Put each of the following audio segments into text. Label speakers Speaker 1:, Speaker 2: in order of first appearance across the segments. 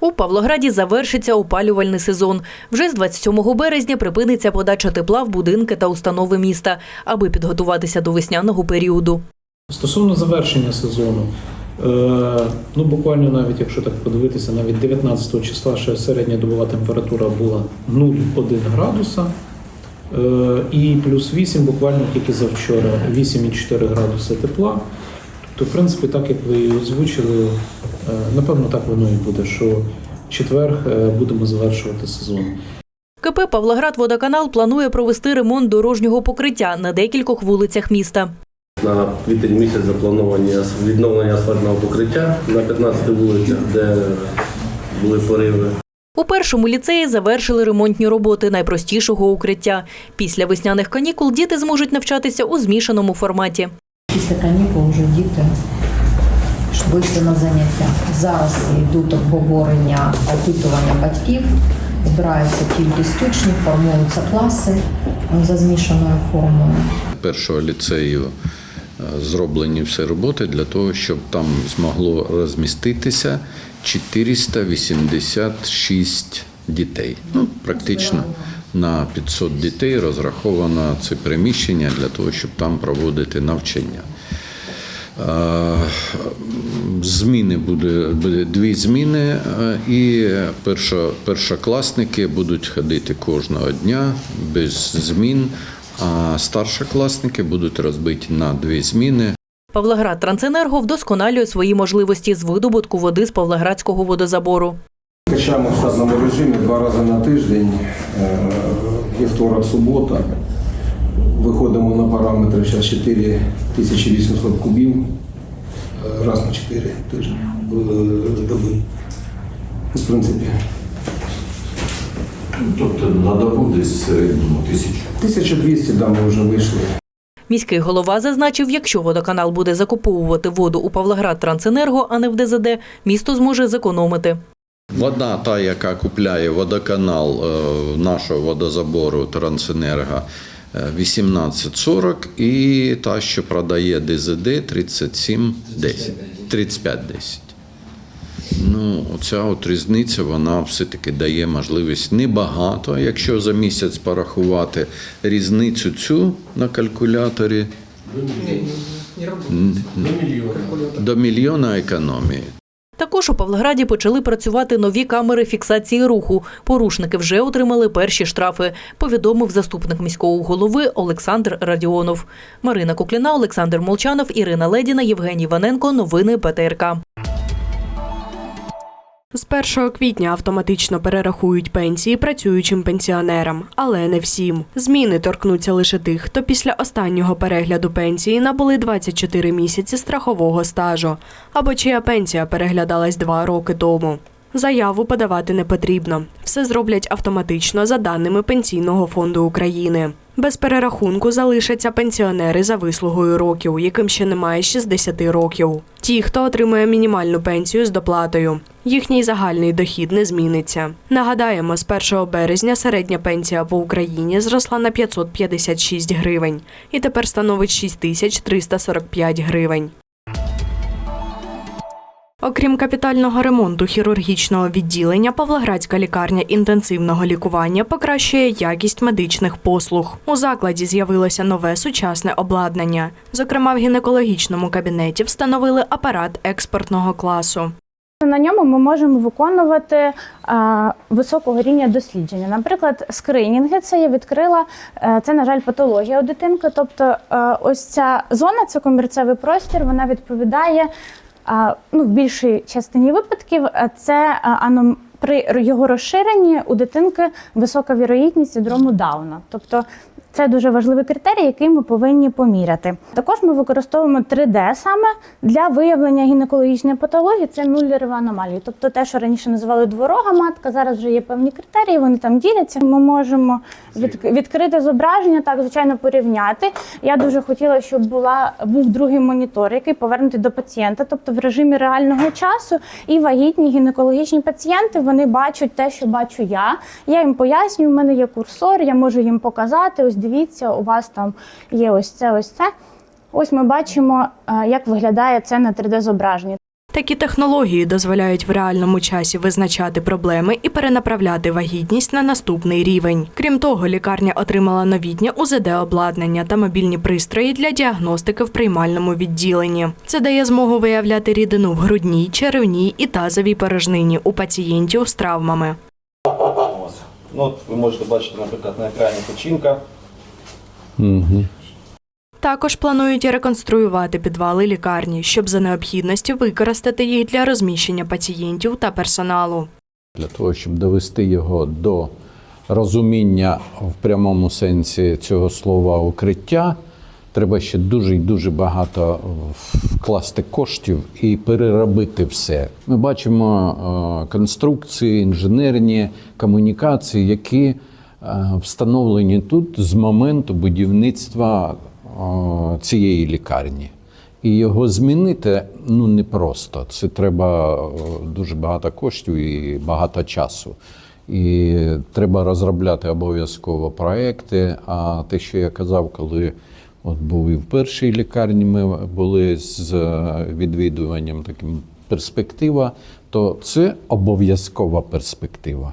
Speaker 1: У Павлограді завершиться опалювальний сезон. Вже з 27 березня припиниться подача тепла в будинки та установи міста, аби підготуватися до весняного періоду.
Speaker 2: Стосовно завершення сезону, е, ну буквально навіть якщо так подивитися, навіть 19 числа ще середня добова температура була 0,1 градуса. Е, і плюс 8 буквально тільки завчора 8,4 градуси тепла. Тобто, в принципі, так як ви озвучили, е, напевно, так воно і буде, що в четвер е, будемо завершувати сезон.
Speaker 1: КП Павлоград Водоканал планує провести ремонт дорожнього покриття на декількох вулицях міста.
Speaker 3: На квітень місяць заплановані відновлення асфальтного покриття на 15 вулицях, де були пориви.
Speaker 1: У першому ліцеї завершили ремонтні роботи найпростішого укриття. Після весняних канікул діти зможуть навчатися у змішаному форматі.
Speaker 4: Після канікул вже діти вийшли на заняття. Зараз йдуть обговорення, опитування батьків, обираються кількість учнів, формуються класи за змішаною формою.
Speaker 5: першого ліцею е, зроблені всі роботи для того, щоб там змогло розміститися 486 дітей. Ну, практично на 500 дітей розраховано це приміщення для того, щоб там проводити навчання. Е, Зміни буде, буде дві зміни, е, і першо, першокласники будуть ходити кожного дня без змін, а старшокласники будуть розбиті на дві зміни.
Speaker 1: Павлоград Трансенерго вдосконалює свої можливості з видобутку води з Павлоградського водозабору.
Speaker 6: Качаємо в штатному режимі два рази на тиждень, е, вівторок, субота. Виходимо на параметри зараз 4800 кубів е, раз на 4 тижні е, доби. Ну, В принципі,
Speaker 7: Тобто на добу десь середньому тисячу.
Speaker 6: 1200 да, ми вже вийшли.
Speaker 1: Міський голова зазначив, якщо водоканал буде закуповувати воду у Павлоград Трансенерго, а не в ДЗД, місто зможе зекономити.
Speaker 5: Вода, та, яка купляє водоканал е, нашого водозабору Трансенерго, е, 18,40 і та, що продає ДЗД 37,10. 35,10. Ну, оця от різниця, вона все-таки дає можливість небагато, якщо за місяць порахувати різницю цю на калькуляторі. До мільйона економії.
Speaker 1: Також у Павлограді почали працювати нові камери фіксації руху. Порушники вже отримали перші штрафи, повідомив заступник міського голови Олександр Радіонов. Марина Кукліна, Олександр Молчанов, Ірина Ледіна, Євгеній Ваненко. Новини ПТРК.
Speaker 8: З 1 квітня автоматично перерахують пенсії працюючим пенсіонерам, але не всім. Зміни торкнуться лише тих, хто після останнього перегляду пенсії набули 24 місяці страхового стажу, або чия пенсія переглядалась два роки тому. Заяву подавати не потрібно. Все зроблять автоматично за даними Пенсійного фонду України. Без перерахунку залишаться пенсіонери за вислугою років, яким ще немає 60 років. Ті, хто отримує мінімальну пенсію з доплатою. Їхній загальний дохід не зміниться. Нагадаємо, з 1 березня середня пенсія по Україні зросла на 556 гривень і тепер становить 6345 гривень. Окрім капітального ремонту хірургічного відділення, Павлоградська лікарня інтенсивного лікування покращує якість медичних послуг. У закладі з'явилося нове сучасне обладнання. Зокрема, в гінекологічному кабінеті встановили апарат експортного класу.
Speaker 9: На ньому ми можемо виконувати е, високого рівня дослідження. Наприклад, скринінги це я відкрила. е, це, на жаль, патологія у дитинки. Тобто, е, ось ця зона, це комірцевий простір, вона відповідає ну, в більшій частині випадків. е, Це е, аном... при його розширенні у дитинки висока вірогідність синдрому Дауна. Тобто це дуже важливий критерій, який ми повинні поміряти. Також ми використовуємо 3D саме для виявлення гінекологічної патології. Це мюллерові аномалії. Тобто те, що раніше називали дворога матка, зараз вже є певні критерії, вони там діляться. Ми можемо від, відкрити зображення, так звичайно порівняти. Я дуже хотіла, щоб була був другий монітор, який повернутий до пацієнта, тобто в режимі реального часу. І вагітні гінекологічні пацієнти вони бачать те, що бачу я. Я їм пояснюю, у мене є курсор, я можу їм показати. Ось дивіться, у вас там є ось це, ось це. Ось ми бачимо, е, як виглядає це на 3D-зображенні.
Speaker 8: Такі технології дозволяють в реальному часі визначати проблеми і перенаправляти вагітність на наступний рівень. Крім того, лікарня отримала новітнє УЗД-обладнання та мобільні пристрої для діагностики в приймальному відділенні. Це дає змогу виявляти рідину в грудній, черевній і тазовій порожнині у пацієнтів з травмами.
Speaker 10: Ось. Ну, от ви можете бачити, наприклад, на екрані печінка.
Speaker 8: Також планують реконструювати підвали лікарні, щоб за необхідності використати їх для розміщення пацієнтів та персоналу.
Speaker 5: для того, щоб довести його до розуміння в прямому сенсі цього слова укриття, треба ще дуже і дуже багато вкласти коштів і переробити все. Ми бачимо е, конструкції, інженерні комунікації, які встановлені тут з моменту будівництва е, цієї лікарні. І його змінити ну непросто. Це треба е, дуже багато коштів і багато часу. І треба розробляти обов'язково проекти. А те, що я казав, коли от був і в першій лікарні, ми були з е, відвідуванням таким перспектива, то це обов'язкова перспектива.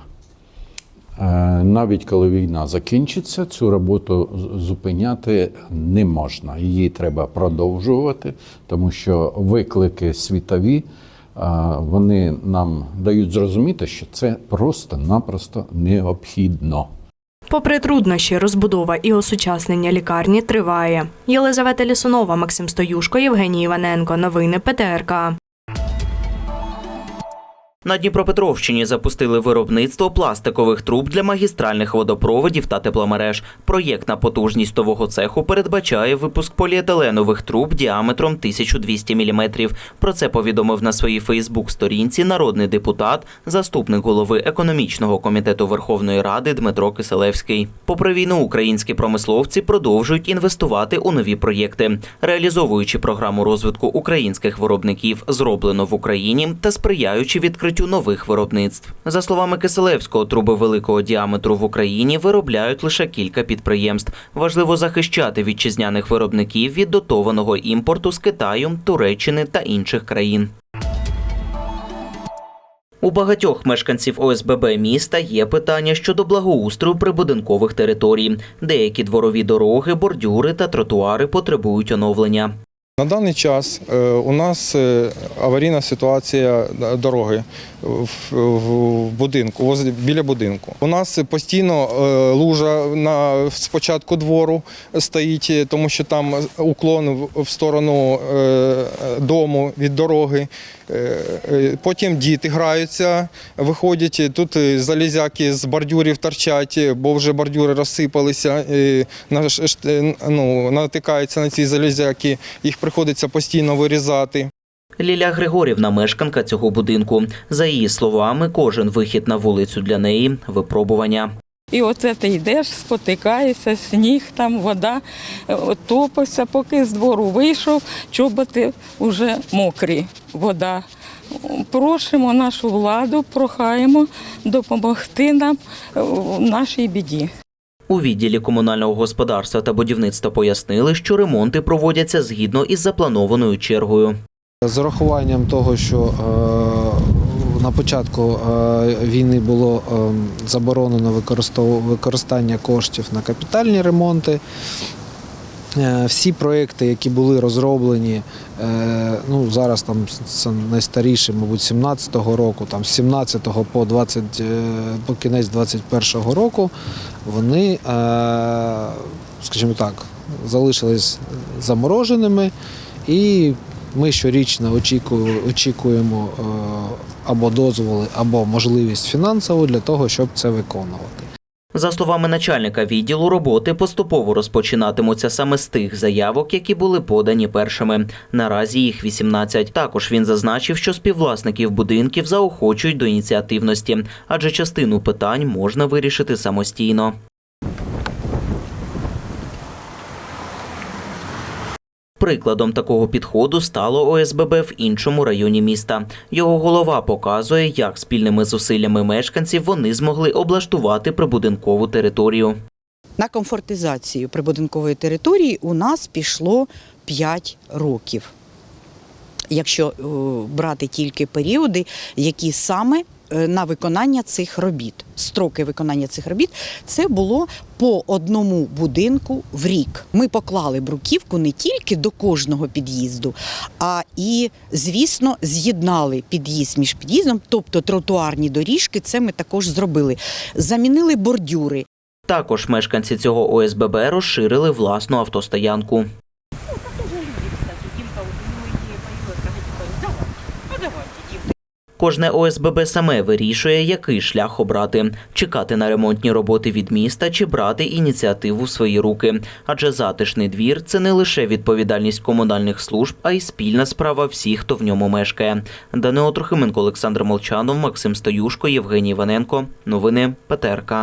Speaker 5: Е, Навіть коли війна закінчиться, цю роботу зупиняти не можна. Її треба продовжувати, тому що виклики світові е, вони нам дають зрозуміти, що це просто-напросто необхідно.
Speaker 8: Попри труднощі, розбудова і осучаснення лікарні триває. Єлизавета Лісунова, Максим Стоюшко, Євгеній Іваненко. Новини ПТРК.
Speaker 11: На Дніпропетровщині запустили виробництво пластикових труб для магістральних водопроводів та тепломереж. Проєктна потужність нового цеху передбачає випуск поліетиленових труб діаметром 1200 мм. Про це повідомив на своїй Фейсбук-сторінці народний депутат, заступник голови економічного комітету Верховної Ради Дмитро Киселевський. Попри війну, українські промисловці продовжують інвестувати у нові проєкти, реалізовуючи програму розвитку українських виробників зроблено в Україні та сприяючи відкриттю нових виробництв. За словами Киселевського, труби великого діаметру в Україні виробляють лише кілька підприємств. Важливо захищати вітчизняних виробників від дотованого імпорту з Китаю, Туреччини та інших країн. У багатьох мешканців ОСББ міста є питання щодо благоустрою прибудинкових територій. Деякі дворові дороги, бордюри та тротуари потребують оновлення.
Speaker 12: На даний час е, у нас е, аварійна ситуація е, дороги в, будинку, біля будинку. У нас постійно лужа на спочатку двору стоїть, тому що там уклон в- сторону дому від дороги. Потім діти граються, виходять. Тут залізяки з бордюрів торчать, бо вже бордюри розсипалися. ну, натикаються на ці залізяки. Їх приходиться постійно вирізати.
Speaker 11: Ліля Григорівна мешканка цього будинку. За її словами, кожен вихід на вулицю для неї випробування.
Speaker 13: І оце ти йдеш, спотикаєшся, сніг, там вода, е, от топишся, поки з двору вийшов, чоботи вже мокрі, вода. Просимо нашу владу, прохаємо допомогти нам е, в нашій біді.
Speaker 11: У відділі комунального господарства та будівництва пояснили, що ремонти проводяться згідно із запланованою чергою.
Speaker 14: З урахуванням того, що е, на початку е, війни було е, заборонено використання коштів на капітальні ремонти. Е, Всі проекти, які були розроблені, е, ну зараз там це найстаріше, мабуть, 17-го року, там з 17-го по 20, е, по кінець 21-го року, вони, скажімо так, залишились замороженими і ми щорічно очікуємо, або дозволи, або можливість фінансову для того, щоб це виконувати.
Speaker 11: За словами начальника відділу, роботи поступово розпочинатимуться саме з тих заявок, які були подані першими. Наразі їх 18. Також він зазначив, що співвласників будинків заохочують до ініціативності, адже частину питань можна вирішити самостійно. Прикладом такого підходу стало ОСББ в іншому районі міста. Його голова показує, як спільними зусиллями мешканців вони змогли облаштувати прибудинкову територію.
Speaker 15: На комфортизацію прибудинкової території у нас пішло 5 років. якщо е, брати тільки періоди, які саме на виконання цих робіт, строки виконання цих робіт, це було по одному будинку в рік. Ми поклали бруківку не тільки до кожного під'їзду, а і, звісно, з'єднали під'їзд між під'їздом, тобто тротуарні доріжки. Це ми також зробили. Замінили бордюри.
Speaker 11: Також мешканці цього ОСББ розширили власну автостоянку. Кожне ОСББ саме вирішує, який шлях обрати чекати на ремонтні роботи від міста чи брати ініціативу в свої руки. Адже затишний двір це не лише відповідальність комунальних служб, а й спільна справа всіх, хто в ньому мешкає. Данило Трохименко, Олександр Молчанов, Максим Стоюшко, Євгеній Іваненко. Новини ПТРК.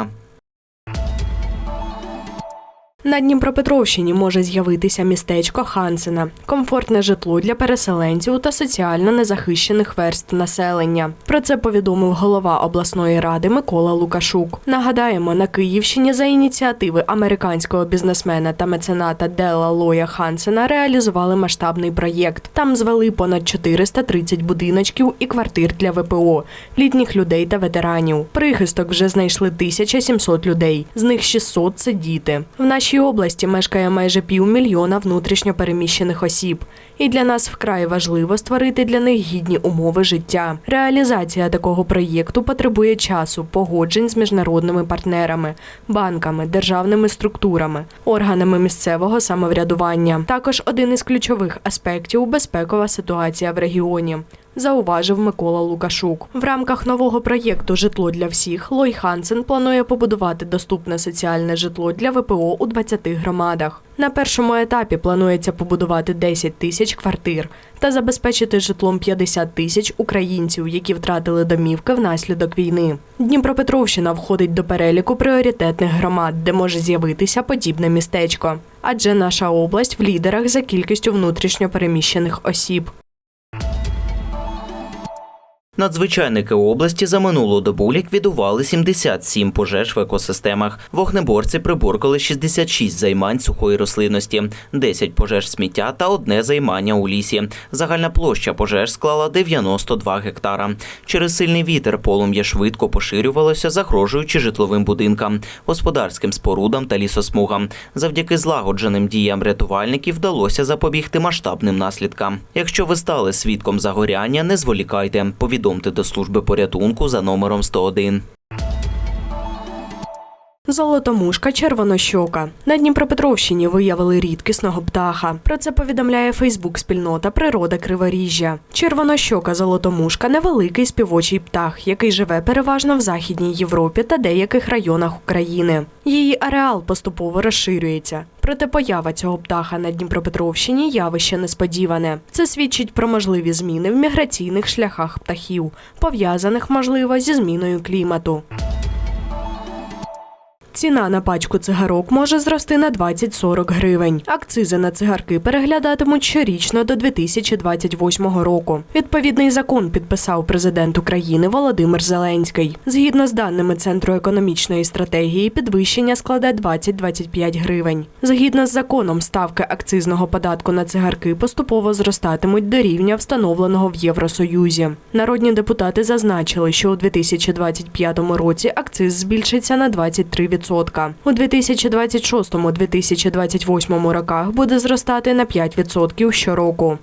Speaker 8: На Дніпропетровщині може з'явитися містечко Хансена, комфортне житло для переселенців та соціально незахищених верств населення. Про це повідомив голова обласної ради Микола Лукашук. Нагадаємо, на Київщині за ініціативи американського бізнесмена та мецената Дела Лоя Хансена реалізували масштабний проєкт. Там звели понад 430 будиночків і квартир для ВПО, літніх людей та ветеранів. Прихисток вже знайшли 1700 людей. З них 600 – це діти. В нашій області мешкає майже півмільйона внутрішньопереміщених осіб. І для нас вкрай важливо створити для них гідні умови життя. Реалізація такого проєкту потребує часу, погоджень з міжнародними партнерами, банками, державними структурами, органами місцевого самоврядування. Також один із ключових аспектів безпекова ситуація в регіоні. Зауважив Микола Лукашук. В рамках нового проєкту Житло для всіх Лой Хансен планує побудувати доступне соціальне житло для ВПО у 20 громадах. На першому етапі планується побудувати 10 тисяч квартир та забезпечити житлом 50 тисяч українців, які втратили домівки внаслідок війни. Дніпропетровщина входить до переліку пріоритетних громад, де може з'явитися подібне містечко. Адже наша область в лідерах за кількістю внутрішньо переміщених осіб.
Speaker 11: Надзвичайники області за минулу добу ліквідували 77 пожеж в екосистемах. Вогнеборці приборкали 66 займань сухої рослинності, 10 пожеж сміття та одне займання у лісі. Загальна площа пожеж склала 92 гектара. Через сильний вітер полум'я швидко поширювалося, загрожуючи житловим будинкам, господарським спорудам та лісосмугам. Завдяки злагодженим діям рятувальників вдалося запобігти масштабним наслідкам. Якщо ви стали свідком загоряння, не зволікайте. Повідомте до служби порятунку за номером 101.
Speaker 8: Золотомушка червонощока. На Дніпропетровщині виявили рідкісного птаха. Про це повідомляє Фейсбук-спільнота Природа Криворіжжя. Червонощока золотомушка невеликий співочий птах, який живе переважно в Західній Європі та деяких районах України. Її ареал поступово розширюється. Проте поява цього птаха на Дніпропетровщині явище несподіване. Це свідчить про можливі зміни в міграційних шляхах птахів, пов'язаних, можливо, зі зміною клімату. Ціна на пачку цигарок може зрости на 20-40 гривень. Акцизи на цигарки переглядатимуть щорічно до 2028 року. Відповідний закон підписав президент України Володимир Зеленський. Згідно з даними Центру економічної стратегії, підвищення складе 20-25 гривень. Згідно з законом, ставки акцизного податку на цигарки поступово зростатимуть до рівня, встановленого в Євросоюзі. Народні депутати зазначили, що у 2025 році акциз збільшиться на 23%. У 2026-2028 роках буде зростати на 5% щороку.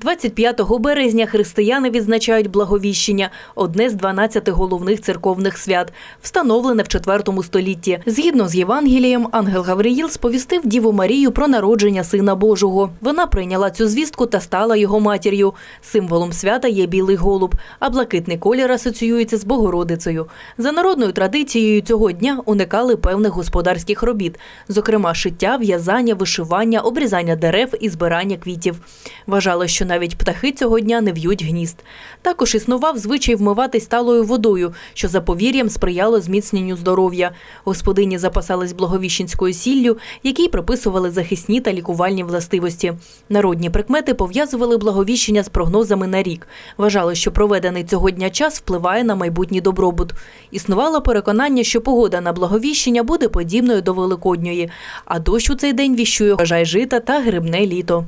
Speaker 1: 25 березня християни відзначають Благовіщення, одне з 12 головних церковних свят, встановлене в IV столітті. Згідно з Євангелієм, ангел Гавриїл сповістив Діву Марію про народження Сина Божого. Вона прийняла цю звістку та стала його матір'ю. Символом свята є білий голуб, а блакитний колір асоціюється з Богородицею. За народною традицією цього дня уникали певних господарських робіт, зокрема шиття, в'язання, вишивання, обрізання дерев і збирання квітів. Вважали, що навіть птахи цього дня не в'ють гнізд. Також існував звичай вмиватись талою водою, що за повір'ям сприяло зміцненню здоров'я. Господині запасались благовіщенською сіллю, якій приписували захисні та лікувальні властивості. Народні прикмети пов'язували благовіщення з прогнозами на рік. Вважали, що проведений цього дня час впливає на майбутній добробут. Існувало переконання, що погода на благовіщення буде подібною до Великодньої, а дощ у цей день віщує вважай жита та грибне літо.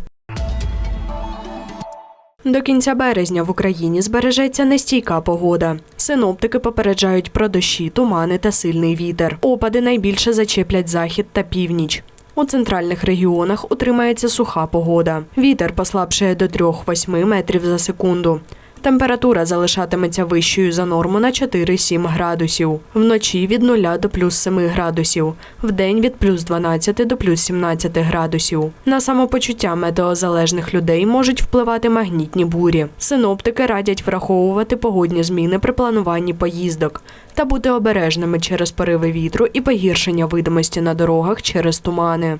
Speaker 8: До кінця березня в Україні збережеться нестійка погода. Синоптики попереджають про дощі, тумани та сильний вітер. Опади найбільше зачеплять захід та північ. У центральних регіонах утримається суха погода. Вітер послабшає до 3-8 метрів за секунду. Температура залишатиметься вищою за норму на 4-7 градусів. Вночі від 0 до плюс 7 градусів. Вдень від плюс 12 до плюс 17 градусів. На самопочуття метеозалежних людей можуть впливати магнітні бурі. Синоптики радять враховувати погодні зміни при плануванні поїздок та бути обережними через пориви вітру і погіршення видимості на дорогах через тумани.